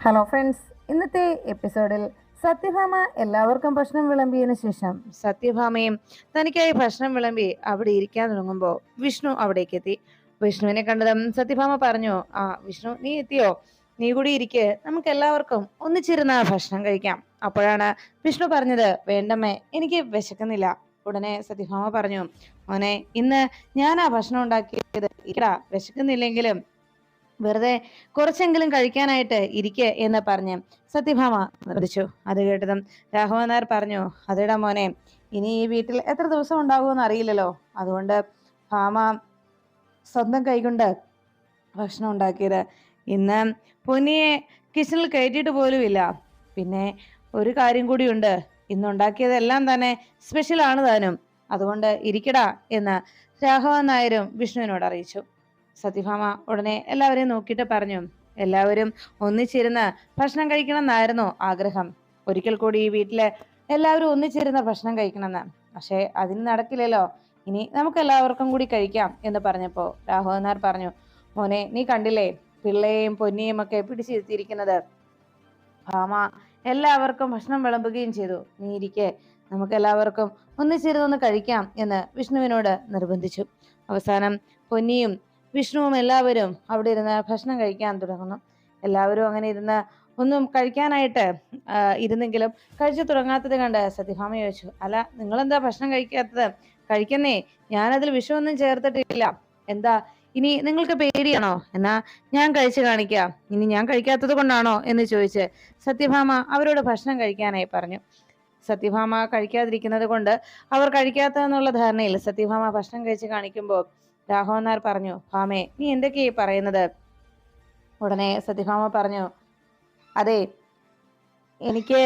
Hello friends ഇന്നത്തെ എപ്പിസോഡിൽ സത്യഭാമ എല്ലാവർക്കും ഭക്ഷണം വിളമ്പിയതിനു ശേഷം സത്യഭാമയും തനിക്കായി ഭക്ഷണം വിളമ്പി അവിടെ ഇരിക്കാൻ തുടങ്ങുമ്പോൾ വിഷ്ണു അവിടേക്ക് എത്തി. വിഷ്ണുവിനെ കണ്ടതും സത്യഭാമ പറഞ്ഞു ആ വിഷ്ണു നീ എത്തിയോ? നീ കൂടി ഇരിക്ക്. നമുക്ക് എല്ലാവർക്കും ഒന്നിച്ചിരുന്ന് ഭക്ഷണം കഴിക്കാം. അപ്പോഴാണ് വിഷ്ണു പറഞ്ഞത് വേണ്ടമ്മേ എനിക്ക് വിശക്കുന്നില്ല. ഉടനെ സത്യഭാമ പറഞ്ഞു മോനെ ഇന്ന് ഞാൻ ആ ഭക്ഷണം ഉണ്ടാക്കിയത് ഇക്കടാ വിശക്കുന്നില്ലെങ്കിലും വെറുതെ കുറച്ചെങ്കിലും കഴിക്കാനായിട്ട് ഇരിക്കെ എന്ന് പറഞ്ഞ് സത്യഭാമ നിർദ്ദിച്ചു അത് കേട്ടതും രാഘവൻ നായർ പറഞ്ഞു അതേടാ മോനെ ഇനി ഈ വീട്ടിൽ എത്ര ദിവസം ഉണ്ടാകുമെന്ന് അറിയില്ലല്ലോ. അതുകൊണ്ട് ഭാമ സ്വന്തം കൈകൊണ്ട് ഭക്ഷണം ഉണ്ടാക്കിയത്. ഇന്ന് പൊന്നിയെ കിച്ചണിൽ കയറ്റിയിട്ട് പോലുമില്ല പിന്നെ ഒരു കാര്യം കൂടിയുണ്ട് ഇന്നുണ്ടാക്കിയതെല്ലാം തന്നെ സ്പെഷ്യൽ ആണ് താനും. അതുകൊണ്ട് ഇരിക്കടാ എന്ന് രാഘവൻ നായരും വിഷ്ണുവിനോട് അറിയിച്ചു. സത്യഭാമ ഉടനെ എല്ലാവരെയും നോക്കിയിട്ട് പറഞ്ഞു എല്ലാവരും ഒന്നിച്ചിരുന്ന് ഭക്ഷണം കഴിക്കണം എന്നായിരുന്നു ആഗ്രഹം. ഒരിക്കൽ കൂടി ഈ വീട്ടിൽ എല്ലാവരും ഒന്നിച്ചിരുന്ന് ഭക്ഷണം കഴിക്കണമെന്ന്. പക്ഷേ അതിന് നടക്കില്ലല്ലോ. ഇനി നമുക്ക് എല്ലാവർക്കും കൂടി കഴിക്കാം എന്ന് പറഞ്ഞപ്പോ രാഘവൻ പറഞ്ഞു മോനെ നീ കണ്ടില്ലേ? പിള്ളയെയും പൊന്നിയും ഒക്കെ പിടിച്ചിരുത്തിയിരിക്കുന്നത്. ഭാമ എല്ലാവർക്കും ഭക്ഷണം വിളമ്പുകയും ചെയ്തു. നീ ഇരിക്കെ. നമുക്ക് എല്ലാവർക്കും ഒന്നിച്ചിരുന്നൊന്ന് കഴിക്കാം എന്ന് വിഷ്ണുവിനോട് നിർബന്ധിച്ചു. അവസാനം പൊന്നിയും വിഷ്ണുവും എല്ലാവരും അവിടെ ഇരുന്ന് ഭക്ഷണം കഴിക്കാൻ തുടങ്ങുന്നു. എല്ലാവരും അങ്ങനെ ഇരുന്ന് ഒന്നും കഴിക്കാനായിട്ട് ഇരുന്നെങ്കിലും കഴിച്ചു തുടങ്ങാത്തത് കണ്ട് സത്യഭാമ ചോദിച്ചു അല്ല നിങ്ങളെന്താ ഭക്ഷണം കഴിക്കാത്തത്? കഴിക്കുന്നേ ഞാനതിൽ വിഷമൊന്നും ചേർത്തിട്ടില്ല. എന്താ ഇനി നിങ്ങൾക്ക് പേടിയാണോ? എന്നാ ഞാൻ കഴിച്ചു കാണിക്കാം. ഇനി ഞാൻ കഴിക്കാത്തത് കൊണ്ടാണോ? എന്ന് ചോദിച്ച് സത്യഭാമ അവരോട് ഭക്ഷണം കഴിക്കാനായി പറഞ്ഞു. സത്യഭാമ കഴിക്കാതിരിക്കുന്നത് കൊണ്ട് അവർ കഴിക്കാത്ത എന്നുള്ള ധാരണയിൽ സത്യഭാമ ഭക്ഷണം കഴിച്ച് കാണിക്കുമ്പോൾ രാഘവൻ നായർ പറഞ്ഞു ഭാമേ നീ എന്തൊക്കെയാ ഈ പറയുന്നത്? ഉടനെ സത്യഭാമ പറഞ്ഞു അതെ എനിക്ക്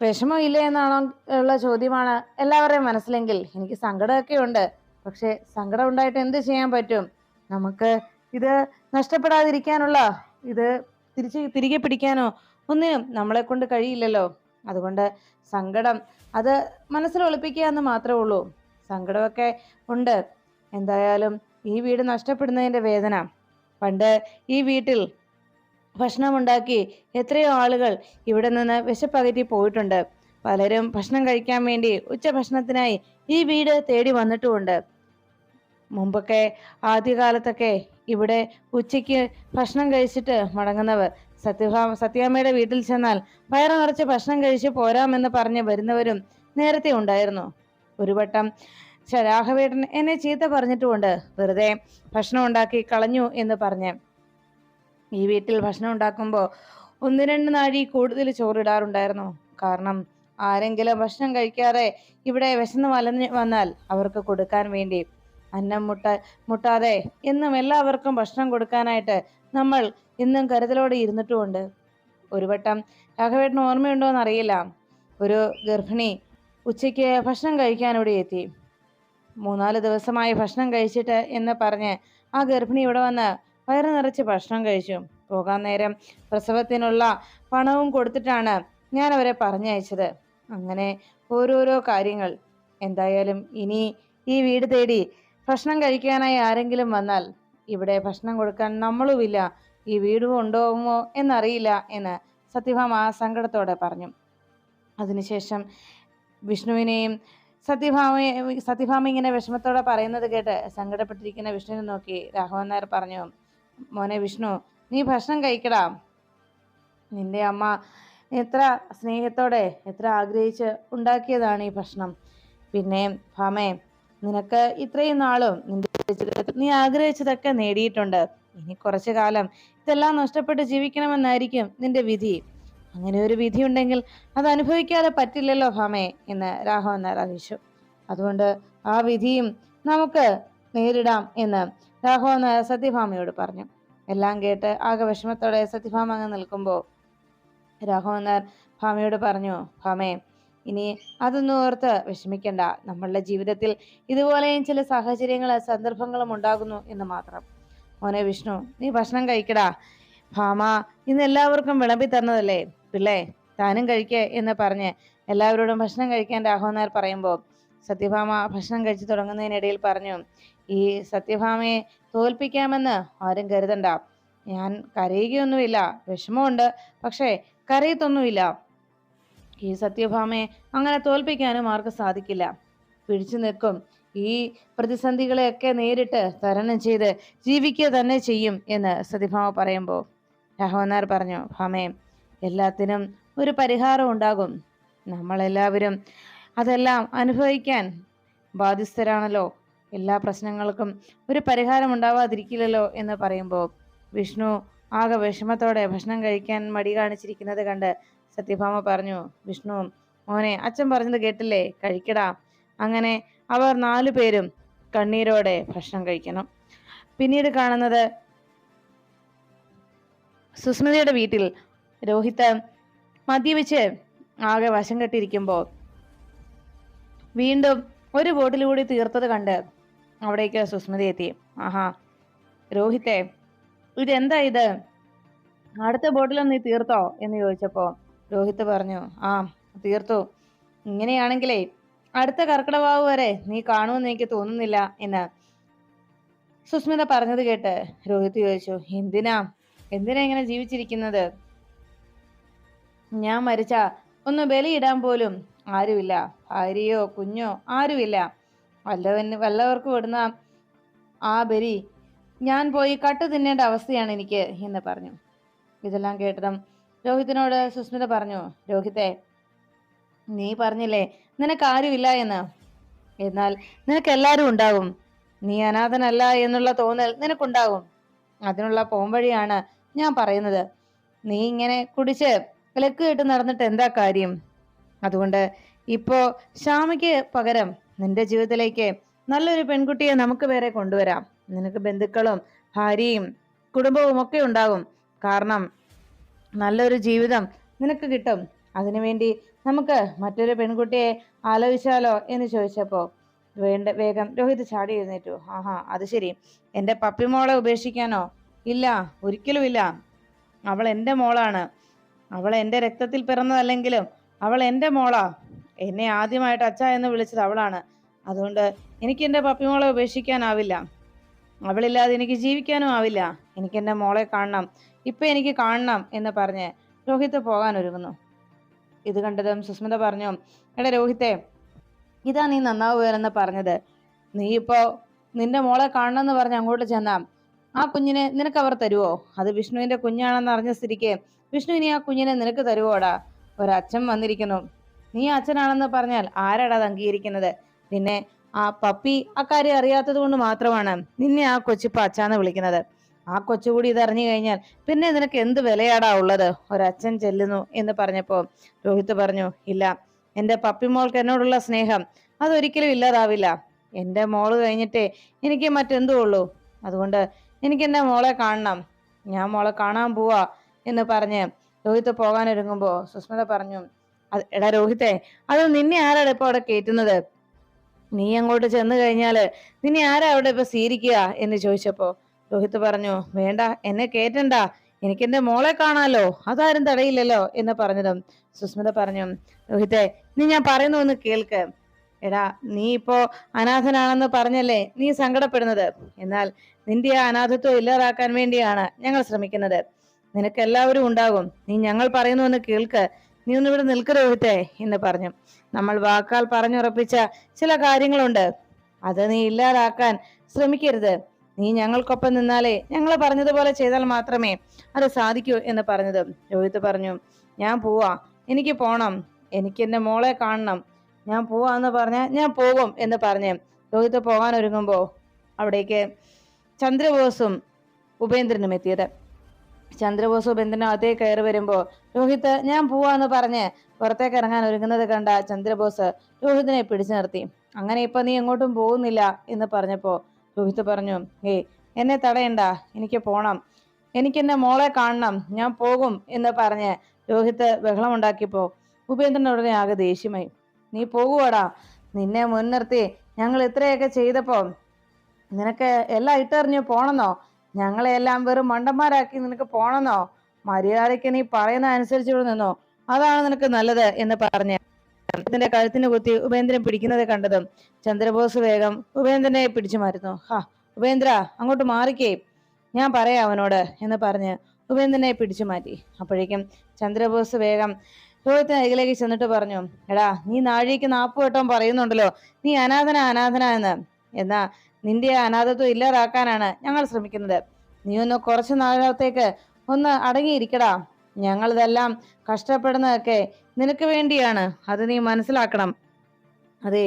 വിഷമമില്ല എന്നാണോ ഉള്ള ചോദ്യമാണ് എല്ലാവരുടെയും മനസ്സിലെങ്കിൽ. എനിക്ക് സങ്കടമൊക്കെ ഉണ്ട്. പക്ഷെ സങ്കടം ഉണ്ടായിട്ട് എന്ത് ചെയ്യാൻ പറ്റും? നമുക്ക് ഇത് നഷ്ടപ്പെടാതിരിക്കാനുള്ള ഇത് തിരിച്ച് തിരികെ പിടിക്കാനോ ഒന്നിനും നമ്മളെ കൊണ്ട് കഴിയില്ലല്ലോ. അതുകൊണ്ട് സങ്കടം അത് മനസ്സിൽ ഒളിപ്പിക്കുക എന്ന് മാത്രമേ ഉള്ളൂ. സങ്കടമൊക്കെ ഉണ്ട്. എന്തായാലും ഈ വീട് നഷ്ടപ്പെടുന്നതിന്റെ വേദന. പണ്ട് ഈ വീട്ടിൽ ഭക്ഷണമുണ്ടാക്കി എത്രയോ ആളുകൾ ഇവിടെ നിന്ന് വിശപ്പകറ്റി പോയിട്ടുണ്ട്. പലരും ഭക്ഷണം കഴിക്കാൻ വേണ്ടി ഉച്ചഭക്ഷണത്തിനായി ഈ വീട് തേടി വന്നിട്ടുമുണ്ട്. മുമ്പൊക്കെ ആദ്യകാലത്തൊക്കെ ഇവിടെ ഉച്ചയ്ക്ക് ഭക്ഷണം കഴിച്ചിട്ട് മടങ്ങുന്നവർ സത്യഭാ സത്യാമ്മയുടെ വീട്ടിൽ ചെന്നാൽ വയറു നിറച്ച് ഭക്ഷണം കഴിച്ച് പോരാമെന്ന് പറഞ്ഞ് വരുന്നവരും നേരത്തെ ഉണ്ടായിരുന്നു. ഒരു വട്ടം രാഘവേട്ടൻ എന്നെ ചീത്ത പറഞ്ഞിട്ടുമുണ്ട്. വെറുതെ ഭക്ഷണം ഉണ്ടാക്കി കളഞ്ഞു എന്ന് പറഞ്ഞ്. ഈ വീട്ടിൽ ഭക്ഷണം ഉണ്ടാക്കുമ്പോൾ ഒന്ന് രണ്ട് നാഴി കൂടുതൽ ചോറിടാറുണ്ടായിരുന്നു. കാരണം ആരെങ്കിലും ഭക്ഷണം കഴിക്കാതെ ഇവിടെ വിശന്ന് വലഞ്ഞ് വന്നാൽ അവർക്ക് കൊടുക്കാൻ വേണ്ടി അന്നം മുട്ട മുട്ടാതെ എന്നും എല്ലാവർക്കും ഭക്ഷണം കൊടുക്കാനായിട്ട് നമ്മൾ ഇന്നും കരുതലോടെ ഇരുന്നിട്ടുമുണ്ട്. ഒരു വട്ടം രാഘവേട്ടന് ഓർമ്മയുണ്ടോ എന്നറിയില്ല ഒരു ഗർഭിണി ഉച്ചയ്ക്ക് ഭക്ഷണം കഴിക്കാൻ ഇവിടെ എത്തി. മൂന്നാൽ ദിവസമായി ഭക്ഷണം കഴിച്ചിട്ട് എന്ന് പറഞ്ഞ് ആ ഗർഭിണി ഇവിടെ വന്ന് വയറ് നിറച്ച് ഭക്ഷണം കഴിച്ചു. പോകാൻ നേരം പ്രസവത്തിനുള്ള പണവും കൊടുത്തിട്ടാണ് ഞാൻ അവരെ പറഞ്ഞയച്ചത്. അങ്ങനെ ഓരോരോ കാര്യങ്ങൾ. എന്തായാലും ഇനി ഈ വീട് തേടി ഭക്ഷണം കഴിക്കാനായി ആരെങ്കിലും വന്നാൽ ഇവിടെ ഭക്ഷണം കൊടുക്കാൻ നമ്മളുമില്ല. ഈ വീടും ഉണ്ടാവുമോ എന്നറിയില്ല എന്ന് സത്യഭാമ സങ്കടത്തോടെ പറഞ്ഞു. അതിനുശേഷം വിഷ്ണുവിനെയും സത്യഭാമയെ സത്യഭാമ ഇങ്ങനെ വിഷമത്തോടെ പറയുന്നത് കേട്ട് സങ്കടപ്പെട്ടിരിക്കുന്ന വിഷ്ണുവിനെ നോക്കി രാഘവൻ നായർ പറഞ്ഞു മോനെ വിഷ്ണു നീ ഭക്ഷണം കഴിക്കടാ. നിന്റെ അമ്മ എത്ര സ്നേഹത്തോടെ എത്ര ആഗ്രഹിച്ച് ഉണ്ടാക്കിയതാണ് ഈ ഭക്ഷണം. പിന്നെ ഭാമേ നിനക്ക് ഇത്രയും നാളും നിന്റെ ജീവിതത്തിൽ നീ ആഗ്രഹിച്ചതൊക്കെ നേടിയിട്ടുണ്ട്. ഇനി കുറച്ചു കാലം ഇതെല്ലാം നഷ്ടപ്പെട്ട് ജീവിക്കണമെന്നായിരിക്കും നിന്റെ വിധി. അങ്ങനെ ഒരു വിധി ഉണ്ടെങ്കിൽ അത് അനുഭവിക്കാതെ പറ്റില്ലല്ലോ ഭാമേ എന്ന് രാഘവൻ നായർ അതുകൊണ്ട് ആ വിധിയും നമുക്ക് നേരിടാം എന്ന് രാഘവൻ സത്യഭാമയോട് പറഞ്ഞു. എല്ലാം കേട്ട് ആകെ വിഷമത്തോടെ സത്യഭാമ അങ്ങ് നിൽക്കുമ്പോൾ രാഘവൻ നായർ ഭാമയോട് പറഞ്ഞു ഭാമേ ഇനി അതൊന്നും ഓർത്ത് വിഷമിക്കണ്ട. നമ്മളുടെ ജീവിതത്തിൽ ഇതുപോലെയും ചില സാഹചര്യങ്ങൾ സന്ദർഭങ്ങളും ഉണ്ടാകുന്നു എന്ന് മാത്രം. മോനെ വിഷ്ണു നീ ഭക്ഷണം കഴിക്കടാ. ഭാമ ഇന്ന് എല്ലാവർക്കും വിളമ്പി തന്നതല്ലേ? പിള്ളേ താനും കഴിക്കേ എന്ന് പറഞ്ഞ് എല്ലാവരോടും ഭക്ഷണം കഴിക്കാൻ രാഘവൻ നായർ പറയുമ്പോൾ സത്യഭാമ ഭക്ഷണം കഴിച്ചു തുടങ്ങുന്നതിനിടയിൽ പറഞ്ഞു ഈ സത്യഭാമയെ തോൽപ്പിക്കാമെന്ന് ആരും കരുതണ്ട. ഞാൻ കരയുകയൊന്നുമില്ല. വിഷമമുണ്ട്. പക്ഷേ കരയത്തൊന്നുമില്ല. ഈ സത്യഭാമയെ അങ്ങനെ തോൽപ്പിക്കാനും ആർക്കും സാധിക്കില്ല. പിടിച്ചു നിൽക്കും. ഈ പ്രതിസന്ധികളെയൊക്കെ നേരിട്ട് തരണം ചെയ്ത് ജീവിക്കുക തന്നെ ചെയ്യും എന്ന് സത്യഭാമ പറയുമ്പോൾ രാഘവനാർ പറഞ്ഞു ഭാമേ എല്ലാത്തിനും ഒരു പരിഹാരം ഉണ്ടാകും. നമ്മളെല്ലാവരും അതെല്ലാം അനുഭവിക്കാൻ ബാധ്യസ്ഥരാണല്ലോ. എല്ലാ പ്രശ്നങ്ങൾക്കും ഒരു പരിഹാരം ഉണ്ടാവാതിരിക്കില്ലല്ലോ എന്ന് പറയുമ്പോൾ വിഷ്ണു ആകെ വിഷമത്തോടെ ഭക്ഷണം കഴിക്കാൻ മടി കാണിച്ചിരിക്കുന്നത് കണ്ട് സത്യഭാമ പറഞ്ഞു വിഷ്ണു മോനെ അച്ഛൻ പറഞ്ഞത് കേട്ടില്ലേ? കഴിക്കടാ. അങ്ങനെ അവർ നാലു പേരും കണ്ണീരോടെ ഭക്ഷണം കഴിക്കണം. പിന്നീട് കാണുന്നത് സുസ്മിതയുടെ വീട്ടിൽ രോഹിത് മദ്യപിച്ച് ആകെ വശം കെട്ടിയിരിക്കുമ്പോൾ വീണ്ടും ഒരു ബോട്ടിൽ കൂടി തീർത്തത് കണ്ട് അവിടേക്ക് സുസ്മിത എത്തി. ആഹാ രോഹിത്തെ ഇതെന്താ ഇത്? അടുത്ത ബോട്ടിലും നീ തീർത്തോ എന്ന് ചോദിച്ചപ്പോ രോഹിത് പറഞ്ഞു ആ തീർത്തു. ഇങ്ങനെയാണെങ്കിലേ അടുത്ത കർക്കിടവാവ് വരെ നീ കാണുമെന്ന് എനിക്ക് തോന്നുന്നില്ല എന്ന് സുസ്മിത പറഞ്ഞത് കേട്ട് രോഹിത് ചോദിച്ചു എന്തിനാ? എന്തിനാ ഇങ്ങനെ ജീവിച്ചിരിക്കുന്നത്? ഞാൻ മരിച്ച ഒന്ന് ബലിയിടാൻ പോലും ആരുമില്ല. ഭാര്യയോ കുഞ്ഞോ ആരുമില്ല. വല്ലവന് വല്ലവർക്കും ഇടുന്ന ആ ബലി ഞാൻ പോയി കട്ടു തിന്നേണ്ട അവസ്ഥയാണ് എനിക്ക് എന്ന് പറഞ്ഞു. ഇതെല്ലാം കേട്ടതും രോഹിത്തിനോട് സുസ്മിത പറഞ്ഞു രോഹിത്തെ നീ പറഞ്ഞില്ലേ നിനക്ക് ആരുമില്ല എന്ന്? എന്നാൽ നിനക്ക് എല്ലാവരും ഉണ്ടാകും നീ അനാഥനല്ല എന്നുള്ള തോന്നൽ നിനക്കുണ്ടാകും അതിനുള്ള പോംവഴിയാണ് ഞാൻ പറയുന്നത്. നീ ഇങ്ങനെ കുടിച്ച് വിലക്ക് കെട്ട് നടന്നിട്ട് എന്താ കാര്യം? അതുകൊണ്ട് ഇപ്പോ ശ്യാമയ്ക്ക് പകരം നിന്റെ ജീവിതത്തിലേക്ക് നല്ലൊരു പെൺകുട്ടിയെ നമുക്ക് വേറെ കൊണ്ടുവരാം. നിനക്ക് ബന്ധുക്കളും ഭാര്യയും കുടുംബവും ഒക്കെ ഉണ്ടാകും. കാരണം നല്ലൊരു ജീവിതം നിനക്ക് കിട്ടും. അതിനുവേണ്ടി നമുക്ക് മറ്റൊരു പെൺകുട്ടിയെ ആലോചിച്ചാലോ എന്ന് ചോദിച്ചപ്പോ വേണ്ട വേഗം രോഹിത് ചാടി എഴുന്നേറ്റു. ആഹാ അത് ശരി. എന്റെ പപ്പിമോളെ ഉപേക്ഷിക്കാനോ? ഇല്ല ഒരിക്കലുമില്ല. അവൾ എന്റെ മോളാണ്. അവൾ എന്റെ രക്തത്തിൽ പിറന്നതല്ലെങ്കിലും അവൾ എന്റെ മോളാ. എന്നെ ആദ്യമായിട്ട് അച്ഛ എന്ന് വിളിച്ചത് അവളാണ്. അതുകൊണ്ട് എനിക്ക് എന്റെ പപ്പിമോളെ ഉപേക്ഷിക്കാനാവില്ല. അവളില്ലാതെ എനിക്ക് ജീവിക്കാനും ആവില്ല. എനിക്ക് എന്റെ മോളെ കാണണം. ഇപ്പം എനിക്ക് കാണണം എന്ന് പറഞ്ഞ് രോഹിത്ത് പോകാൻ ഒരുങ്ങുന്നു. ഇത് കണ്ടതും സുസ്മിത പറഞ്ഞു എടാ രോഹിത്തെ ഇതാ നീ നന്നാവുകയെന്ന് പറഞ്ഞത്. നീ ഇപ്പോൾ നിന്റെ മോളെ കാണണം എന്ന് പറഞ്ഞ് അങ്ങോട്ട് ചെന്നാ ആ കുഞ്ഞിനെ നിനക്ക് അവർ തരുവോ? അത് വിഷ്ണുവിന്റെ കുഞ്ഞാണെന്ന് അറിഞ്ഞ സ്ഥിതിക്ക് വിഷ്ണു ഇനി ആ കുഞ്ഞിനെ നിനക്ക് തരുവോടാ? ഒരച്ഛൻ വന്നിരിക്കുന്നു. നീ അച്ഛനാണെന്ന് പറഞ്ഞാൽ ആരാടാ അത് അംഗീകരിക്കുന്നത്? പിന്നെ ആ പപ്പി അക്കാര്യം അറിയാത്തത് കൊണ്ട് മാത്രമാണ് നിന്നെ ആ കൊച്ചിപ്പ അച്ഛാന്ന് വിളിക്കുന്നത്. ആ കൊച്ചുകൂടി ഇത് അറിഞ്ഞു കഴിഞ്ഞാൽ പിന്നെ നിനക്ക് എന്ത് വിലയാടാ ഉള്ളത്? ഒരച്ഛൻ ചെല്ലുന്നു എന്ന് പറഞ്ഞപ്പോ രോഹിത് പറഞ്ഞു ഇല്ല എന്റെ പപ്പിമോൾക്ക് എന്നോടുള്ള സ്നേഹം അതൊരിക്കലും ഇല്ലാതാവില്ല. എന്റെ മോൾ കഴിഞ്ഞിട്ടേ എനിക്ക് മറ്റെന്തോ ഉള്ളൂ. അതുകൊണ്ട് എനിക്ക് എന്നെ മോളെ കാണണം. ഞാൻ മോളെ കാണാൻ പോവാ എന്ന് പറഞ്ഞ് രോഹിത് പോകാൻ ഒരുങ്ങുമ്പോ സുസ്മിത പറഞ്ഞു "അത് എടാ രോഹിത്തെ അത് നിന്നെ ആരാണ് ഇപ്പൊ അവിടെ കയറ്റുന്നത് നീ അങ്ങോട്ട് ചെന്ന് കഴിഞ്ഞാൽ നിന്നെ ആരാ അവിടെ ഇപ്പൊ സ്വീകരിക്കുക? എന്ന് ചോദിച്ചപ്പോ രോഹിത് പറഞ്ഞു വേണ്ട എന്നെ കേറ്റണ്ട. എനിക്ക് എന്റെ മോളെ കാണാലോ. അതാരും തടയില്ലല്ലോ. എന്ന് പറഞ്ഞതും സുസ്മിത പറഞ്ഞു രോഹിത്തെ നീ ഞാൻ പറയുന്നു ഒന്ന് കേൾക്ക്. എടാ നീ ഇപ്പോ അനാഥനാണെന്ന് പറഞ്ഞല്ലേ നീ സങ്കടപ്പെടുന്നത്. എന്നാൽ നിന്റെ ആ അനാഥത്വം ഇല്ലാതാക്കാൻ വേണ്ടിയാണ് ഞങ്ങൾ ശ്രമിക്കുന്നത്. നിനക്ക് എല്ലാവരും ഉണ്ടാകും. നീ ഞങ്ങൾ പറയുന്നു എന്ന് കേൾക്ക്. നീ ഒന്ന് ഇവിടെ നിൽക്ക് രോഹിത്തെ എന്ന് പറഞ്ഞു. നമ്മൾ വാക്കാൽ പറഞ്ഞുറപ്പിച്ച ചില കാര്യങ്ങളുണ്ട്. അത് നീ ഇല്ലാതാക്കാൻ ശ്രമിക്കരുത്. നീ ഞങ്ങൾക്കൊപ്പം നിന്നാലേ ഞങ്ങൾ പറഞ്ഞതുപോലെ ചെയ്താൽ മാത്രമേ അത് സാധിക്കൂ എന്ന് പറഞ്ഞത്. രോഹിത് പറഞ്ഞു ഞാൻ പോവാ. എനിക്ക് പോണം. എനിക്ക് എന്റെ മോളെ കാണണം. ഞാൻ പോവാന്ന് പറഞ്ഞ ഞാൻ പോകും എന്ന് പറഞ്ഞ് രോഹിത് പോകാൻ ഒരുങ്ങുമ്പോ അവിടേക്ക് ചന്ദ്രബോസും ഉപേന്ദ്രനും എത്തിയത്. ചന്ദ്രബോസ് ഉപേന്ദ്രനും അകത്തേക്ക് കയറി വരുമ്പോ രോഹിത് ഞാൻ പോവാന്ന് പറഞ്ഞ് പുറത്തേക്ക് ഇറങ്ങാൻ ഒരുങ്ങുന്നത് കണ്ട ചന്ദ്രബോസ് രോഹിതിനെ പിടിച്ചു നിർത്തി. അങ്ങനെ ഇപ്പൊ നീ എങ്ങോട്ടും പോകുന്നില്ല എന്ന് പറഞ്ഞപ്പോ രോഹിത് പറഞ്ഞു ഏയ് എന്നെ തടയണ്ട. എനിക്ക് പോണം. എനിക്ക് എന്നെ മോളെ കാണണം. ഞാൻ പോകും എന്ന് പറഞ്ഞ് രോഹിത് ബഹളമുണ്ടാക്കിയപ്പോ ഉപേന്ദ്രൻ ഉടനെ ആകെ ദേഷ്യമായി. നീ പോകുവാടാ? നിന്നെ മുൻനിർത്തി ഞങ്ങൾ ഇത്രയൊക്കെ ചെയ്തപ്പോ നിനക്ക് എല്ലാം ഇട്ടെറിഞ്ഞ് പോണെന്നോ? ഞങ്ങളെ എല്ലാം വെറും മണ്ടന്മാരാക്കി നിനക്ക് പോണെന്നോ? മര്യാദയ്ക്ക് നീ പറയുന്ന അനുസരിച്ച് ഇവിടെ നിന്നോ? അതാണ് നിനക്ക് നല്ലത് എന്ന് പറഞ്ഞ് ഇതിന്റെ കഴുത്തിന് കുത്തി ഉപേന്ദ്രൻ പിടിക്കുന്നത് കണ്ടതും ചന്ദ്രബോസ് വേഗം ഉപേന്ദ്രനെ പിടിച്ചു മാറ്റുന്നു. ഹാ ഉപേന്ദ്ര അങ്ങോട്ട് മാറിക്കേ. ഞാൻ പറയാം അവനോട് എന്ന് പറഞ്ഞ് ഉപേന്ദ്രനെ പിടിച്ചു മാറ്റി. അപ്പോഴേക്കും ചന്ദ്രബോസ് വേഗം രോഹിത്തിന് അരികിലേക്ക് ചെന്നിട്ട് പറഞ്ഞു എടാ നീ നാഴിക്ക് നാപ്പ് വട്ടം പറയുന്നുണ്ടല്ലോ. നീ അനാഥന അനാഥന എന്ന്. എന്നാ നിന്റെ അനാഥത്വം ഇല്ലാതാക്കാനാണ് ഞങ്ങൾ ശ്രമിക്കുന്നത്. നീ ഒന്ന് കുറച്ചു നാളത്തേക്ക് ഒന്ന് അടങ്ങിയിരിക്കടാ. ഞങ്ങളിതെല്ലാം കഷ്ടപ്പെടുന്നതൊക്കെ നിനക്ക് വേണ്ടിയാണ്. അത് നീ മനസ്സിലാക്കണം. അതെ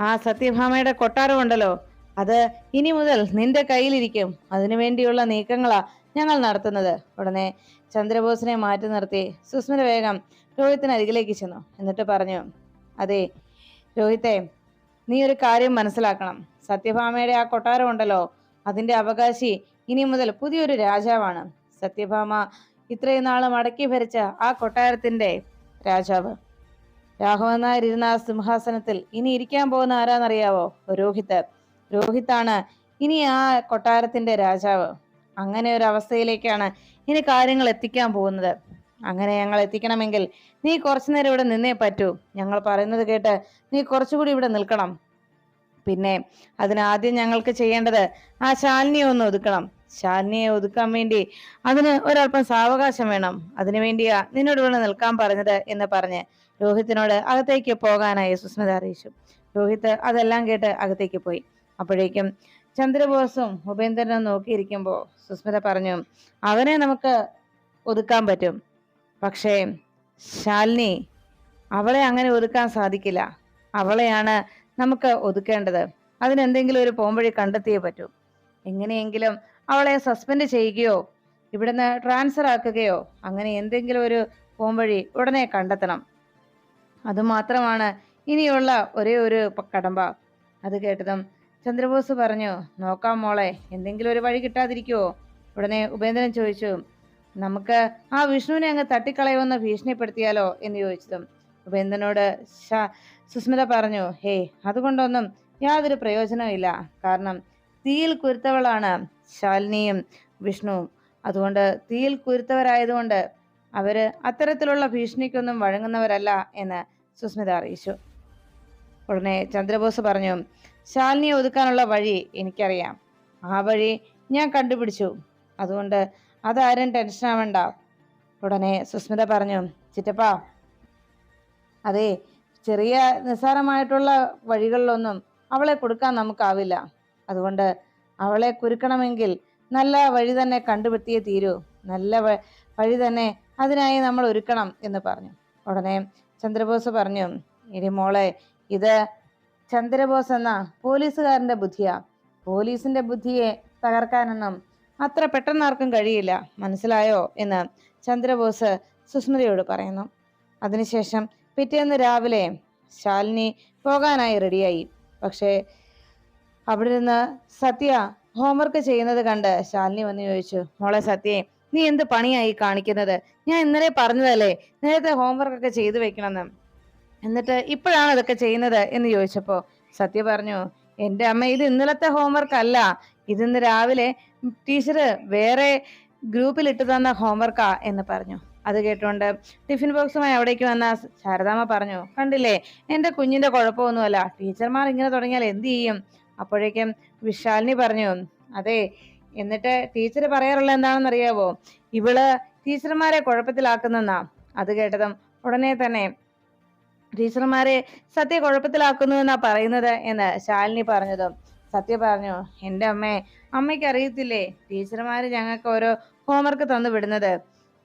ആ സത്യഭാമയുടെ കൊട്ടാരമുണ്ടല്ലോ അത് ഇനി മുതൽ നിന്റെ കയ്യിലിരിക്കും. അതിനു വേണ്ടിയുള്ള നീക്കങ്ങളാ ഞങ്ങൾ നടത്തുന്നത്. ഉടനെ ചന്ദ്രബോസിനെ മാറ്റി നിർത്തി സുസ്മിത വേഗം രോഹിത്തിന് അരികിലേക്ക് ചെന്നു. എന്നിട്ട് പറഞ്ഞു അതെ രോഹിത്തെ നീ ഒരു കാര്യം മനസ്സിലാക്കണം. സത്യഭാമയുടെ ആ കൊട്ടാരമുണ്ടല്ലോ. അതിന്റെ അവകാശി ഇനി മുതൽ പുതിയൊരു രാജാവാണ്. സത്യഭാമ ഇത്രയും നാളും മടക്കി ഭരിച്ച ആ കൊട്ടാരത്തിന്റെ രാജാവ്. രാഘവൻ നായർ ഇരുന്ന ആ സിംഹാസനത്തിൽ ഇനി ഇരിക്കാൻ പോകുന്ന ആരാന്നറിയാവോ? രോഹിത് രോഹിത്താണ് ഇനി ആ കൊട്ടാരത്തിന്റെ രാജാവ്. അങ്ങനെ ഒരു അവസ്ഥയിലേക്കാണ് ഇനി കാര്യങ്ങൾ എത്തിക്കാൻ പോകുന്നത്. അങ്ങനെ ഞങ്ങൾ എത്തിക്കണമെങ്കിൽ നീ കുറച്ചു നേരം ഇവിടെ നിന്നേ പറ്റൂ. ഞങ്ങൾ പറയുന്നത് കേട്ട് നീ കുറച്ചുകൂടി ഇവിടെ നിൽക്കണം. പിന്നെ അതിനാദ്യം ഞങ്ങൾക്ക് ചെയ്യേണ്ടത് ആ ശാലിനിയെ ഒന്ന് ഒതുക്കണം. ശാലിനിയെ ഒതുക്കാൻ വേണ്ടി അതിന് ഒരല്പം സാവകാശം വേണം. അതിനു വേണ്ടിയാ നിന്നോട് ഇവിടെ നിൽക്കാൻ പറഞ്ഞത് എന്ന് പറഞ്ഞ് രോഹിത്തിനോട് അകത്തേക്ക് പോകാനായി സുസ്മിത അറിയിച്ചു. രോഹിത് അതെല്ലാം കേട്ട് അകത്തേക്ക് പോയി. അപ്പോഴേക്കും ചന്ദ്രബോസും ഉപേന്ദ്രനും നോക്കിയിരിക്കുമ്പോൾ സുസ്മിത പറഞ്ഞു അവനെ നമുക്ക് ഒതുക്കാൻ പറ്റും. പക്ഷേ ശാലിനി അവളെ അങ്ങനെ ഒതുക്കാൻ സാധിക്കില്ല. അവളെയാണ് നമുക്ക് ഒതുക്കേണ്ടത്? അതിനെന്തെങ്കിലും ഒരു പോംവഴി കണ്ടെത്തിയേ പറ്റൂ. എങ്ങനെയെങ്കിലും അവളെ സസ്പെൻഡ് ചെയ്യുകയോ ഇവിടുന്ന് ട്രാൻസ്ഫർ ആക്കുകയോ അങ്ങനെ എന്തെങ്കിലും ഒരു പോംവഴി ഉടനെ കണ്ടെത്തണം. അതുമാത്രമാണ് ഇനിയുള്ള ഒരേ ഒരു കടമ്പ. അത് കേട്ടതും ചന്ദ്രബോസ് പറഞ്ഞു നോക്കാം മോളെ എന്തെങ്കിലും ഒരു വഴി കിട്ടാതിരിക്കുവോ? ഉടനെ ഉപേന്ദ്രൻ ചോദിച്ചു നമുക്ക് ആ വിഷ്ണുവിനെ അങ്ങ് തട്ടിക്കളയുമെന്ന് ഭീഷണിപ്പെടുത്തിയാലോ? എന്ന് ചോദിച്ചതും ഉപേന്ദ്രനോട് സുസ്മിത പറഞ്ഞു ഹേ അതുകൊണ്ടൊന്നും യാതൊരു പ്രയോജനവും ഇല്ല കാരണം തീയിൽ കുരുത്തവളാണ് ശാലിനിയും വിഷ്ണുവും. അതുകൊണ്ട് തീയിൽ കുരുത്തവരായതുകൊണ്ട് അവർ അത്തരത്തിലുള്ള ഭീഷണിക്കൊന്നും വഴങ്ങുന്നവരല്ല എന്ന് സുസ്മിത അറിയിച്ചു. ഉടനെ ചന്ദ്രബോസ് പറഞ്ഞു ശാലിനിയെ ഒതുക്കാനുള്ള വഴി എനിക്കറിയാം. ആ വഴി ഞാൻ കണ്ടുപിടിച്ചു. അതുകൊണ്ട് അതാരും ടെൻഷൻ ആവണ്ട ഉടനെ സുസ്മിത പറഞ്ഞു ചിറ്റപ്പാ അതെ ചെറിയ നിസ്സാരമായിട്ടുള്ള വഴികളിലൊന്നും അവളെ കൊടുക്കാൻ നമുക്കാവില്ല. അതുകൊണ്ട് അവളെ കുരുക്കണമെങ്കിൽ നല്ല വഴി തന്നെ കണ്ടുപിടിയേ തീരൂ. നല്ല വഴി തന്നെ അതിനായി നമ്മൾ ഒരുക്കണം എന്ന് പറഞ്ഞു. ഉടനെ ചന്ദ്രബോസ് പറഞ്ഞു ഇനി മോളെ ഇത് ചന്ദ്രബോസ് എന്ന പോലീസുകാരന്റെ ബുദ്ധിയാ. പോലീസിന്റെ ബുദ്ധിയെ തകർക്കാനൊന്നും അത്ര പെട്ടെന്ന് ആർക്കും കഴിയില്ല. മനസ്സിലായോ? എന്ന് ചന്ദ്രബോസ് സുസ്മിതയോട് പറയുന്നു. അതിനുശേഷം പിറ്റേന്ന് രാവിലെ ശാലിനി പോകാനായി റെഡിയായി പക്ഷേ അവിടെ നിന്ന് സത്യ ഹോംവർക്ക് ചെയ്യുന്നത് കണ്ട് ശാലിനി വന്ന് ചോദിച്ചു മോളെ സത്യേ നീ എന്ത് പണിയായി കാണിക്കുന്നത്? ഞാൻ ഇന്നലെ പറഞ്ഞതല്ലേ നേരത്തെ ഹോംവർക്ക് ഒക്കെ ചെയ്തു വെക്കണമെന്ന്. എന്നിട്ട് ഇപ്പോഴാണ് അതൊക്കെ ചെയ്യുന്നത് എന്ന് ചോദിച്ചപ്പോ സത്യ പറഞ്ഞു എന്റെ അമ്മ ഇത് ഇന്നലത്തെ ഹോംവർക്ക് അല്ല. ഇതിന്ന് രാവിലെ ടീച്ചർ വേറെ ഗ്രൂപ്പിൽ ഇട്ട് തന്ന ഹോംവർക്കാ എന്ന് പറഞ്ഞു. അത് കേട്ടുകൊണ്ട് ടിഫിൻ ബോക്സുമായി അവിടേക്ക് വന്ന ശാരദാമ്മ പറഞ്ഞു കണ്ടില്ലേ എന്റെ കുഞ്ഞിന്റെ കുഴപ്പമൊന്നുമല്ല ടീച്ചർമാർ ഇങ്ങനെ തുടങ്ങിയാൽ എന്ത് ചെയ്യും? അപ്പോഴേക്കും വിശാലിനി പറഞ്ഞു അതെ എന്നിട്ട് ടീച്ചർ പറയാറുള്ള എന്താണെന്ന് അറിയാവോ ഇവൾ ടീച്ചർമാരെ കുഴപ്പത്തിലാക്കുന്നെന്നാ. അത് കേട്ടതും ഉടനെ തന്നെ ടീച്ചർമാരെ സത്യ കുഴപ്പത്തിലാക്കുന്നു എന്നാ പറയുന്നത് എന്ന് ശാലിനി പറഞ്ഞതും. സത്യ പറഞ്ഞു എന്റെ അമ്മേ അമ്മയ്ക്ക് അറിയത്തില്ലേ ടീച്ചർമാര് ഞങ്ങൾക്ക് ഓരോ ഹോംവർക്ക് തന്നു വിടുന്നത്.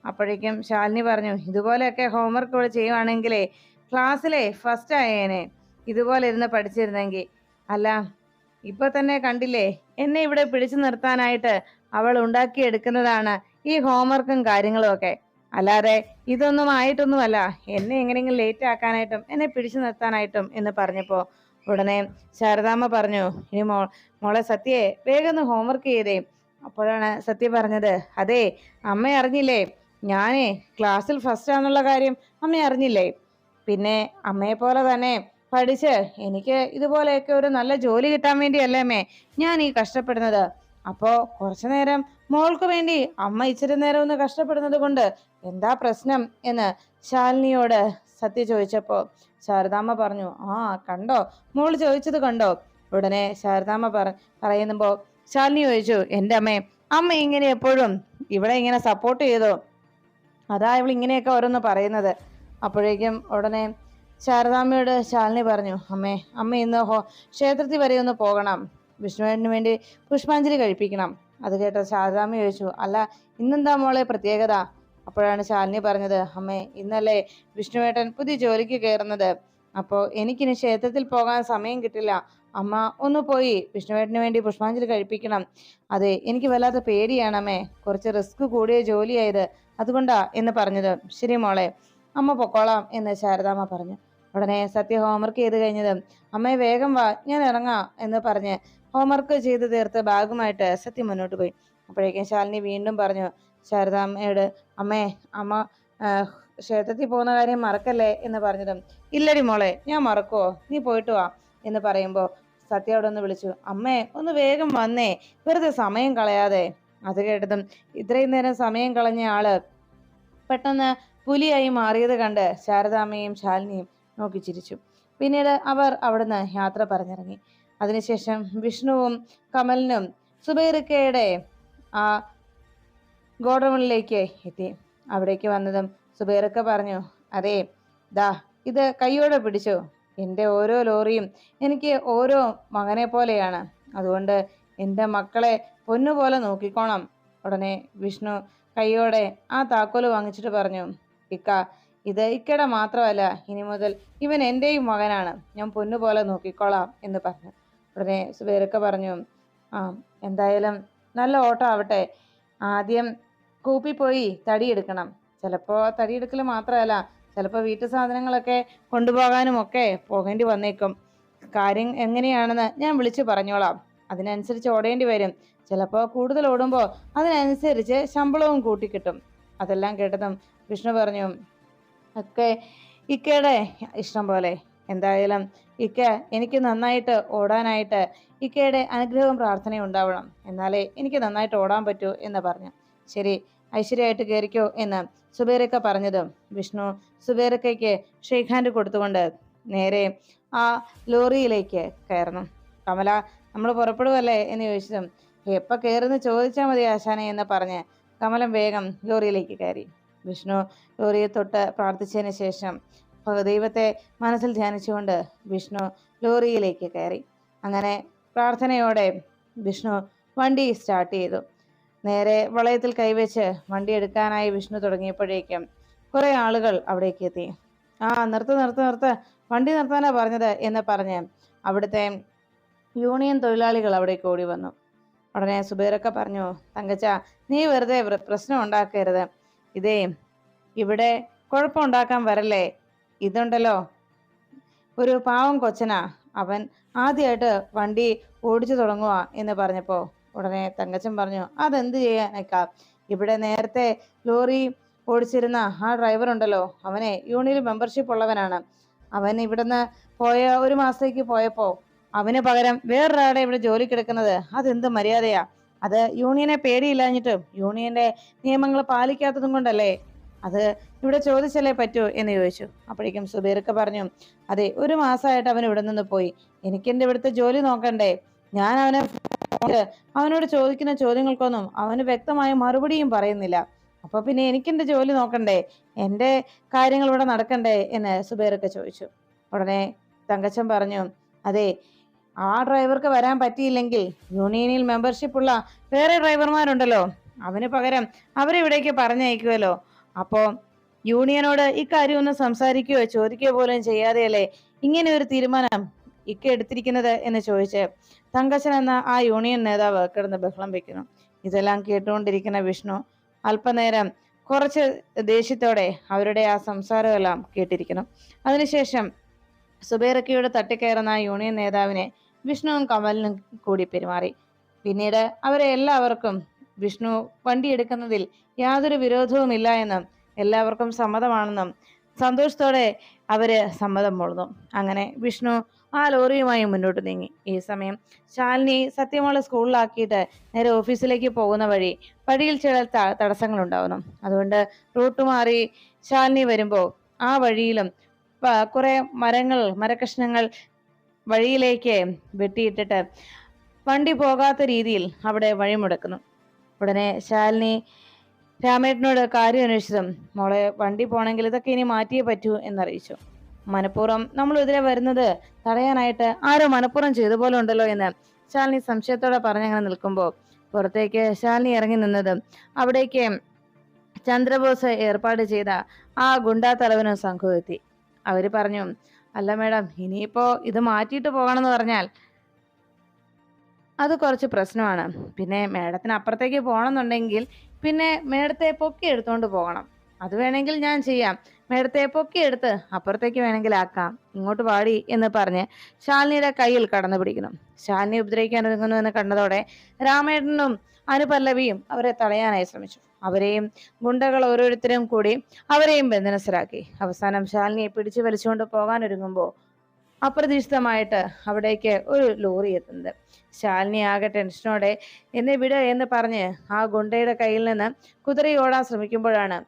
അപ്പോഴേക്കും ശാലിനി പറഞ്ഞു ഇതുപോലെയൊക്കെ ഹോംവർക്ക് ഇവിടെ ചെയ്യുവാണെങ്കിലേ ക്ലാസ്സിലെ ഫസ്റ്റ് ആയേനെ. ഇതുപോലെ ഇരുന്ന് പഠിച്ചിരുന്നെങ്കിൽ അല്ല ഇപ്പൊ തന്നെ കണ്ടില്ലേ എന്നെ ഇവിടെ പിടിച്ചു നിർത്താനായിട്ട് അവൾ ഉണ്ടാക്കിയെടുക്കുന്നതാണ് ഈ ഹോംവർക്കും കാര്യങ്ങളും ഒക്കെ. അല്ലാതെ ഇതൊന്നും ആയിട്ടൊന്നുമല്ല എന്നെ എങ്ങനെയെങ്കിലും ലേറ്റ് ആക്കാനായിട്ടും എന്നെ പിടിച്ചു നിർത്താനായിട്ടും എന്ന് പറഞ്ഞപ്പോ ഉടനെ ശാരദാമ്മ പറഞ്ഞു ഇനി മോ മോളെ സത്യയെ വേഗം ഒന്ന് ഹോംവർക്ക് ചെയ്തേ. അപ്പോഴാണ് സത്യ പറഞ്ഞത് അതെ അമ്മ അറിഞ്ഞില്ലേ ഞാനേ ക്ലാസ്സിൽ ഫസ്റ്റ് ആണെന്നുള്ള കാര്യം അമ്മ അറിഞ്ഞില്ലേ? പിന്നെ അമ്മയെ പോലെ തന്നെ പഠിച്ച് എനിക്ക് ഇതുപോലെയൊക്കെ ഒരു നല്ല ജോലി കിട്ടാൻ വേണ്ടിയല്ലേ അമ്മേ? ഞാൻ ഈ കഷ്ടപ്പെടുന്നത്. അപ്പോൾ കുറച്ചു നേരം മോൾക്ക് വേണ്ടി അമ്മ ഇച്ചിരി നേരം ഒന്ന് കഷ്ടപ്പെടുന്നത് കൊണ്ട് എന്താ പ്രശ്നം എന്ന് ശാലിനിയോട് സത്യ ചോദിച്ചപ്പോൾ ശാരദാമ്മ പറഞ്ഞു ആ കണ്ടോ? മോൾ ചോദിച്ചത് കണ്ടോ? ഉടനെ ശാരദാമ്മ പറ ശാലിനി ചോദിച്ചു എന്റെ അമ്മേ അമ്മ ഇങ്ങനെ എപ്പോഴും ഇവിടെ ഇങ്ങനെ സപ്പോർട്ട് ചെയ്തോ? അതാ ഇവൾ ഇങ്ങനെയൊക്കെ ഓരോന്ന് പറയുന്നത്. അപ്പോഴേക്കും ഉടനെ ശാരദാമ്മയോട് ശാലിനി പറഞ്ഞു അമ്മേ അമ്മ ഇന്ന് ഹോ ക്ഷേത്രത്തിൽ വരെ ഒന്ന് പോകണം. വിഷ്ണുവേട്ടന് വേണ്ടി പുഷ്പാഞ്ജലി കഴിപ്പിക്കണം. അത് കേട്ട ശാരദാമ്മ ചോദിച്ചു അല്ല ഇന്നെന്താ മോളെ പ്രത്യേകത? അപ്പോഴാണ് ശാലിനി പറഞ്ഞത് അമ്മേ ഇന്നല്ലേ വിഷ്ണുവേട്ടൻ പുതിയ ജോലിക്ക് കയറുന്നത്. അപ്പോൾ എനിക്കിനി ക്ഷേത്രത്തിൽ പോകാൻ സമയം കിട്ടില്ല. അമ്മ ഒന്ന് പോയി വിഷ്ണുവേട്ടന് വേണ്ടി പുഷ്പാഞ്ജലി കഴിപ്പിക്കണം. അതെ എനിക്ക് വല്ലാത്ത പേടിയാണമ്മേ കുറച്ച് റിസ്ക് കൂടിയ ജോലിയായത് അതുകൊണ്ടാ എന്ന് പറഞ്ഞത്. ശരി മോളെ അമ്മ പൊക്കോളാം എന്ന് ശാരദാമ്മ പറഞ്ഞു. ഉടനെ സത്യ ഹോംവർക്ക് ചെയ്ത് കഴിഞ്ഞത് അമ്മയെ വേഗം വാ ഞാൻ ഇറങ്ങാം എന്ന് പറഞ്ഞ് ഹോംവർക്ക് ചെയ്ത് തീർത്ത് ബാഗുമായിട്ട് സത്യ മുന്നോട്ട് പോയി. അപ്പോഴേക്കും ശാലിനി വീണ്ടും പറഞ്ഞു ശാരദാമ്മയോട് അമ്മേ അമ്മ ക്ഷേത്രത്തിൽ പോകുന്ന കാര്യം മറക്കല്ലേ എന്ന് പറഞ്ഞതും ഇല്ലടി മോളെ ഞാൻ മറക്കുവോ? നീ പോയിട്ട് വാ എന്ന് പറയുമ്പോൾ സത്യ അവിടെ ഒന്ന് വിളിച്ചു അമ്മേ ഒന്ന് വേഗം വന്നേ വെറുതെ സമയം കളയാതെ അത് കേട്ടതും ഇത്രയും നേരം സമയം കളഞ്ഞ ആൾ പെട്ടെന്ന് പുലിയായി മാറിയത് കണ്ട് ശാരദാമ്മയും ശാലിനിയും നോക്കി ചിരിച്ചു. പിന്നീട് അവർ അവിടുന്ന് യാത്ര പറഞ്ഞിറങ്ങി. അതിനുശേഷം വിഷ്ണുവും കമലിനും സുബൈറിക്കയുടെ ആ ഗോഡൗണിലേക്ക് എത്തി. അവിടേക്ക് വന്നതും സുബൈറക്ക പറഞ്ഞു അതെ ദാ ഇത് കൈയോടെ പിടിച്ചു. എന്റെ ഓരോ ലോറിയും എനിക്ക് ഓരോ മകനെ പോലെയാണ്. അതുകൊണ്ട് എന്റെ മക്കളെ പൊന്നുപോലെ നോക്കിക്കോണം. ഉടനെ വിഷ്ണു കൈയോടെ ആ താക്കോൽ വാങ്ങിച്ചിട്ട് പറഞ്ഞു ഇക്ക ഇത് ഇക്കയുടെ മാത്രമല്ല ഇനി മുതൽ ഇവൻ എന്റെയും മകനാണ്. ഞാൻ പൊന്നുപോലെ നോക്കിക്കോളാം എന്ന് പറഞ്ഞു. ഉടനെ സുബേരൊക്കെ പറഞ്ഞു ആ എന്തായാലും നല്ല ഓട്ടം ആവട്ടെ. ആദ്യം കൂപ്പി പോയി തടിയെടുക്കണം ചിലപ്പോൾ തടിയെടുക്കൽ മാത്രമല്ല ചിലപ്പോൾ വീട്ടു സാധനങ്ങളൊക്കെ കൊണ്ടുപോകാനും ഒക്കെ പോകേണ്ടി വന്നേക്കും. കാര്യം എങ്ങനെയാണെന്ന് ഞാൻ വിളിച്ചു പറഞ്ഞോളാം. അതിനനുസരിച്ച് ഓടേണ്ടി വരും. ചിലപ്പോൾ കൂടുതൽ ഓടുമ്പോൾ അതിനനുസരിച്ച് ശമ്പളവും കൂട്ടിക്കിട്ടും അതെല്ലാം കേട്ടതും വിഷ്ണു പറഞ്ഞു ഒക്കെ ഇക്കയുടെ ഇഷ്ടം പോലെ. എന്തായാലും ഇക്ക എനിക്ക് നന്നായിട്ട് ഓടാനായിട്ട് ഇക്കയുടെ അനുഗ്രഹവും പ്രാർത്ഥനയും ഉണ്ടാവണം. എന്നാലേ എനിക്ക് നന്നായിട്ട് ഓടാൻ പറ്റൂ എന്ന് പറഞ്ഞു. ശരി ഐശ്വര്യമായിട്ട് കയറിക്കോ എന്ന് സുബേരക്ക പറഞ്ഞതും വിഷ്ണു സുബേരക്കയ്ക്ക് ഷെയ്ഖാൻഡ് കൊടുത്തുകൊണ്ട് നേരെ ആ ലോറിയിലേക്ക് കയറണം കമല നമ്മൾ പുറപ്പെടുവല്ലേ? എന്ന് ചോദിച്ചതും എപ്പോൾ കയറുന്ന് ചോദിച്ചാൽ മതി ആശാനെ എന്ന് പറഞ്ഞ് കമലം വേഗം ലോറിയിലേക്ക് കയറി. വിഷ്ണു ലോറിയെ തൊട്ട് പ്രാർത്ഥിച്ചതിന് ശേഷം ദൈവത്തെ മനസ്സിൽ ധ്യാനിച്ചുകൊണ്ട് വിഷ്ണു ലോറിയിലേക്ക് കയറി. അങ്ങനെ പ്രാർത്ഥനയോടെ വിഷ്ണു വണ്ടി സ്റ്റാർട്ട് ചെയ്തു. നേരെ വളയത്തിൽ കൈവച്ച് വണ്ടി എടുക്കാനായി വിഷ്ണു തുടങ്ങിയപ്പോഴേക്കും കുറേ ആളുകൾ അവിടേക്ക് എത്തി. ആ നിർത്ത് നിർത്ത് നിർത്ത്. വണ്ടി നിർത്താനാ പറഞ്ഞത് എന്ന് പറഞ്ഞ് അവിടുത്തെ യൂണിയൻ തൊഴിലാളികൾ അവിടേക്ക് ഓടി വന്നു. ഉടനെ സുബൈറൊക്കെ പറഞ്ഞു തങ്കച്ച നീ വെറുതെ പ്രശ്നം ഉണ്ടാക്കരുത്. ഇതേ ഇവിടെ കുഴപ്പമുണ്ടാക്കാൻ വരല്ലേ? ഇതുണ്ടല്ലോ. ഒരു പാവം കൊച്ചനാ. അവൻ ആദ്യമായിട്ട് വണ്ടി ഓടിച്ചു തുടങ്ങുക എന്ന് പറഞ്ഞപ്പോൾ ഉടനെ തങ്കച്ചൻ പറഞ്ഞു അതെന്ത് ചെയ്യാനേക്കാ? ഇവിടെ നേരത്തെ ലോറി ഓടിച്ചിരുന്ന ആ ഡ്രൈവർ ഉണ്ടല്ലോ. അവനെ യൂണിയൻ മെമ്പർഷിപ്പ് ഉള്ളവനാണ്. അവൻ ഇവിടുന്ന് പോയ ഒരു മാസത്തേക്ക് പോയപ്പോ അവന് പകരം വേറൊരാളെ ഇവിടെ ജോലി കിടക്കുന്നത് അതെന്ത് മര്യാദയാ? അത് യൂണിയനെ പേടിയില്ലാഞ്ഞിട്ടും യൂണിയന്റെ നിയമങ്ങൾ പാലിക്കാത്തതും കൊണ്ടല്ലേ? അത് ഇവിടെ ചോദിച്ചല്ലേ പറ്റൂ എന്ന് ചോദിച്ചു. അപ്പോഴേക്കും സുബീർക്ക് പറഞ്ഞു അതെ ഒരു മാസമായിട്ട് അവൻ ഇവിടെ നിന്ന് പോയി. എനിക്കെന്റെ ഇവിടുത്തെ ജോലി നോക്കണ്ടേ? ഞാൻ അവനെ അവനോട് ചോദിക്കുന്ന ചോദ്യങ്ങൾക്കൊന്നും അവന് വ്യക്തമായ മറുപടിയും പറയുന്നില്ല. അപ്പൊ പിന്നെ എനിക്കെന്റെ ജോലി നോക്കണ്ടേ? എന്റെ കാര്യങ്ങൾ ഇവിടെ നടക്കണ്ടേ? എന്ന് സുബേറൊക്കെ ചോദിച്ചു. ഉടനെ തങ്കച്ചൻ പറഞ്ഞു അതെ ആ ഡ്രൈവർക്ക് വരാൻ പറ്റിയില്ലെങ്കിൽ യൂണിയനിൽ മെമ്പർഷിപ്പ് ഉള്ള വേറെ ഡ്രൈവർമാരുണ്ടല്ലോ അവന് പകരം അവരെ ഇവിടേക്ക് പറഞ്ഞയക്കുമല്ലോ അപ്പോൾ യൂണിയനോട് ഇക്കാര്യം ഒന്ന് സംസാരിക്കുകയോ ചോദിക്കുകയോ പോലും ചെയ്യാതെയല്ലേ ഇങ്ങനെ ഒരു തീരുമാനം ഇക്ക എടുത്തിരിക്കുന്നത് എന്ന് ചോദിച്ച് തങ്കശൻ എന്ന ആ യൂണിയൻ നേതാവ് കിടന്ന് ബഹളം വെക്കുന്നു. ഇതെല്ലാം കേട്ടുകൊണ്ടിരിക്കുന്ന വിഷ്ണു അല്പനേരം കുറച്ച് ദേഷ്യത്തോടെ അവരുടെ ആ സംസാരമെല്ലാം കേട്ടിരിക്കുന്നു. അതിനുശേഷം സുബേറക്കയോട് തട്ടിക്കയറുന്ന ആ യൂണിയൻ നേതാവിനെ വിഷ്ണുവും കമലിനും കൂടി പെരുമാറി. പിന്നീട് അവരെ എല്ലാവർക്കും വിഷ്ണു വണ്ടിയെടുക്കുന്നതിൽ യാതൊരു വിരോധവുമില്ല എന്നും എല്ലാവർക്കും സമ്മതമാണെന്നും സന്തോഷത്തോടെ അവർ സമ്മതം മൂളുന്നു അങ്ങനെ വിഷ്ണു ആ ലോറിയുമായി മുന്നോട്ട് നീങ്ങി. ഈ സമയം ശാലിനി സത്യമോളെ സ്കൂളിലാക്കിയിട്ട് നേരെ ഓഫീസിലേക്ക് പോകുന്ന വഴി വഴിയിൽ ചില തടസ്സങ്ങൾ ഉണ്ടാവുന്നു അതുകൊണ്ട് റൂട്ട് മാറി ശാലിനി വരുമ്പോൾ ആ വഴിയിലും കുറെ മരങ്ങൾ മരക്കഷ്ണങ്ങൾ വഴിയിലേക്ക് വെട്ടിയിട്ടിട്ട് വണ്ടി പോകാത്ത രീതിയിൽ അവിടെ വഴിമുടക്കുന്നു. ഉടനെ ശാലിനി രാമേട്ടനോട് കാര്യം അന്വേഷിച്ചതും മോളെ വണ്ടി പോണെങ്കിൽ ഇതൊക്കെ ഇനി മാറ്റിയേ പറ്റൂ എന്നറിയിച്ചു. മനഃപൂർവം നമ്മൾ ഇതിലെ വരുന്നത് തടയാനായിട്ട് ആരോ മനഃപൂർവം ചെയ്ത പോലെ ഉണ്ടല്ലോ എന്ന് ശാലിനി സംശയത്തോടെ പറഞ്ഞങ്ങനെ നിൽക്കുമ്പോൾ പുറത്തേക്ക് ശാലിനി ഇറങ്ങി നിന്നത് അവിടേക്ക് ചന്ദ്രബോസ് ഏർപ്പാട് ചെയ്ത ആ ഗുണ്ടാ തലവനും സംഘവും എത്തി. അവർ പറഞ്ഞു അല്ല മേഡം ഇനിയിപ്പോ ഇത് മാറ്റിയിട്ട് പോകണമെന്ന് പറഞ്ഞാൽ അത് കുറച്ച് പ്രശ്നമാണ്. പിന്നെ മേഡത്തിന് അപ്പുറത്തേക്ക് പോകണമെന്നുണ്ടെങ്കിൽ പിന്നെ മേഡത്തെ പൊക്കി എടുത്തുകൊണ്ട് പോകണം. അത് വേണമെങ്കിൽ ഞാൻ ചെയ്യാം. മേഡത്തെ പൊക്കി എടുത്ത് അപ്പുറത്തേക്ക് വേണമെങ്കിൽ ആക്കാം. ഇങ്ങോട്ട് പാടി എന്ന് പറഞ്ഞ് ശാലിനിയുടെ കയ്യിൽ കടന്നു പിടിക്കുന്നു. ശാലിനി ഉപദ്രവിക്കാൻ ഒരുങ്ങുന്നു എന്ന് കണ്ടതോടെ രാമേട്ടനും അനുപല്ലവിയും അവരെ തടയാനായി ശ്രമിച്ചു. അവരെയും ഗുണ്ടകൾ ഓരോരുത്തരും കൂടി അവരെയും ബന്ധനസ്ഥരാക്കി. അവസാനം ശാലിനിയെ പിടിച്ചു വലിച്ചുകൊണ്ട് പോകാൻ ഒരുങ്ങുമ്പോൾ അപ്രതീക്ഷിതമായിട്ട് അവിടേക്ക് ഒരു ലോറി എത്തുന്നത്. ശാലിനി ആകെ ടെൻഷനോടെ എന്നെ വിട എന്ന് പറഞ്ഞ് ആ ഗുണ്ടയുടെ കയ്യിൽ നിന്ന് കുതിരയെ ഓടാൻ ശ്രമിക്കുമ്പോഴാണ്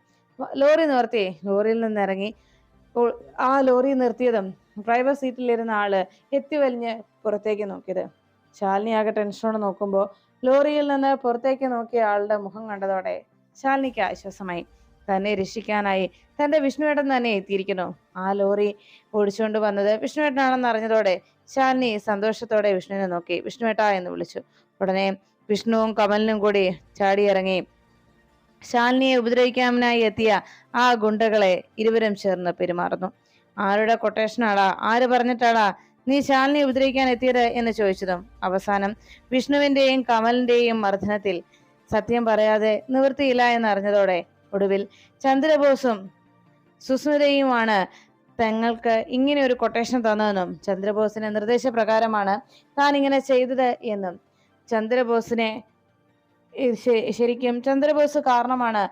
ലോറി നിർത്തി ലോറിയിൽ നിന്ന് ഇറങ്ങി. ആ ലോറി നിർത്തിയതും ഡ്രൈവർ സീറ്റിലിരുന്ന ആൾ എത്തിവലിഞ്ഞ് പുറത്തേക്ക് നോക്കിയത്. ശാലിനി ആകെ ടെൻഷനോടെ നോക്കുമ്പോൾ ലോറിയിൽ നിന്ന് പുറത്തേക്ക് നോക്കിയ ആളുടെ മുഖം കണ്ടതോടെ ശാലിനിക്ക് ആശ്വാസമായി. തന്നെ രക്ഷിക്കാനായി തന്റെ വിഷ്ണുവേട്ടൻ തന്നെ എത്തിയിരിക്കുന്നു. ആ ലോറി ഓടിച്ചുകൊണ്ട് വന്നത് വിഷ്ണുവേട്ടനാണെന്ന് അറിഞ്ഞതോടെ ശാലിനി സന്തോഷത്തോടെ വിഷ്ണുവിനെ നോക്കി. വിഷ്ണുവേട്ട എന്ന് വിളിച്ചു. ഉടനെ വിഷ്ണുവും കമലിനും കൂടി ചാടിയിറങ്ങി. ശാലിനിയെ ഉപദ്രവിക്കാനായി എത്തിയ ആ ഗുണ്ടകളെ ഇരുവരും ചേർന്ന് പെരുമാറുന്നു. ആരുടെ കൊട്ടേഷനാടാ ആര് പറഞ്ഞിട്ടാടാ നീ ശാലിനി ഉപദ്രവിക്കാൻ എത്തിയത്? എന്ന് ചോദിച്ചതും അവസാനം വിഷ്ണുവിന്റെയും കമലിന്റെയും മർദ്ദനത്തിൽ സത്യം പറയാതെ നിവൃത്തിയില്ല എന്നറിഞ്ഞതോടെ ഒടുവിൽ ചന്ദ്രബോസും സുസ്മിതയുമാണ് തങ്ങൾക്ക് ഇങ്ങനെ ഒരു കൊട്ടേഷൻ തന്നതെന്നും ചന്ദ്രബോസിന്റെ നിർദ്ദേശപ്രകാരമാണ് താൻ ഇങ്ങനെ ചെയ്തത് എന്നും ചന്ദ്രബോസിനെ ശരിക്കും ചന്ദ്രബോസ് കാരണമാണ്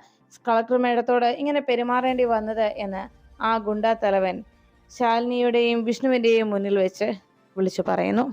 കളക്ടർ മേഡത്തോട് ഇങ്ങനെ പെരുമാറേണ്ടി വന്നത് എന്ന് ആ ഗുണ്ടാ തലവൻ ശാലിനിയുടെയും വിഷ്ണുവിന്റെയും മുന്നിൽ വെച്ച് വിളിച്ചു പറയുന്നു.